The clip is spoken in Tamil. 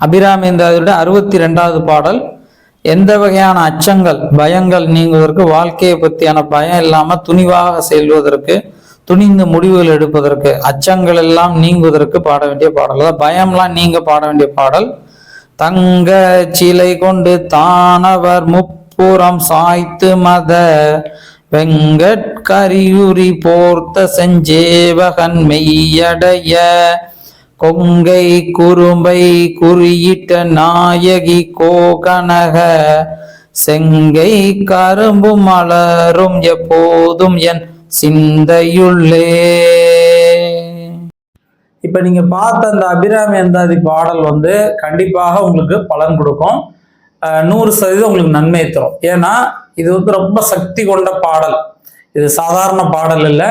அபிராமேந்திராவுடைய அறுபத்தி ரெண்டாவது பாடல் எந்த வகையான அச்சங்கள் பயங்கள் நீங்குவதற்கு வாழ்க்கையை பற்றியான பயம் இல்லாமல் துணிவாக செல்வதற்கு துணிந்து முடிவுகள் எடுப்பதற்கு அச்சங்கள் எல்லாம் நீங்குவதற்கு பாட வேண்டிய பாடல். அதாவது பயம்லாம் நீங்க பாட வேண்டிய பாடல். தங்க சிலை கொண்டு தானவர் முப்புறம் சாய்த்து மத வெங்கட்கரியுரி போர்த்த செஞ்சேவகன் மெய்யடைய கொங்கை குறும்பை குறியிட்ட நாயகி கோகனக செங்கை கரும்பு மலரும் எப்போதும் என் சிந்தையுள்ளே. இப்ப நீங்க பார்த்த அந்த அபிராமி அந்தாதி பாடல் வந்து கண்டிப்பாக உங்களுக்கு பலன் கொடுக்கும். நூறு சதவீதம் உங்களுக்கு நன்மை தரும். ஏன்னா இது வந்து ரொம்ப சக்தி கொண்ட பாடல். இது சாதாரண பாடல் இல்லை.